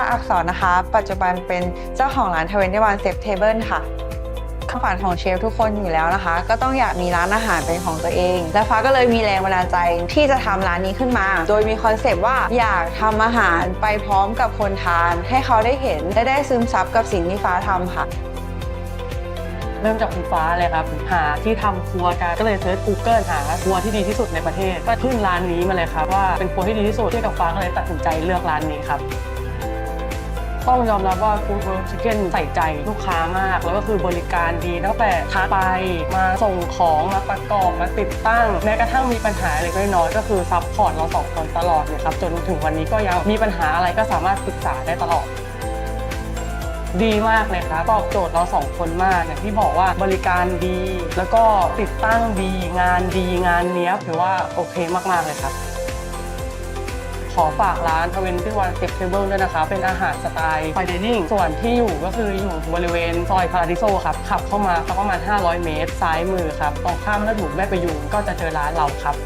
าอักษรนะคะ ปัจจุบันเป็นเจ้าของร้าน21 Safe Table ค่ะความฝันของเชฟทุกคนอยู่แล้วนะคะ ก็ต้องอยากมีร้านอาหารเป็นของตัวเอง และฟ้าก็เลยมีแรงบันดาลใจที่จะทำร้านนี้ขึ้นมา โดยมีคอนเซปต์ว่าอยากทำอาหารไปพร้อมกับคนทาน ให้เขาได้เห็นและได้ซึมซับกับสิ่งที่ฟ้าทำค่ะเริ่มจากคุณฟ้าเลยครับ หาที่ทำครัวกันก็เลยเซิร์ช Google หาครัวที่ดีที่สุดในประเทศ ก็ขึ้นร้านนี้มาเลยครับว่าเป็นครัวที่ดีที่สุดที่กับฟ้าก็เลยตัดสินใจเลือกร้านนี้ครับ ต้องยอมรับว่า Food World Chicken ใส่ใจลูกค้ามาก แล้วก็คือบริการดีตั้งแต่ทักไปมาส่งของมาประกอบมาติดตั้ง แม้กระทั่งมีปัญหาเล็กน้อยก็คือซัพพอร์ตเราสองคนตลอดเลยครับจนถึงวันนี้ก็ยังมีปัญหาอะไรก็สามารถปรึกษาได้ตลอดดีมากเลยครับตอบโจทย์เราสองคนมากอย่างที่บอกว่าบริการดี แล้วก็ติดตั้งดีงานดีงานเนี้ยถือว่าโอเคมากๆเลยครับ ขอฝากร้านทเวนตี้วันเก็บเทเบิลด้วยนะคะ เป็นอาหารสไตล์ไฟเดนิ่งส่วนที่อยู่ก็คืออยู่บริเวณซอยพาราดิโซครับ ขับเข้ามาสักประมาณ 500 เมตร ซ้ายมือครับ ตรงข้ามแล้วถูกแม่ประยูนก็จะเจอร้านเราครับ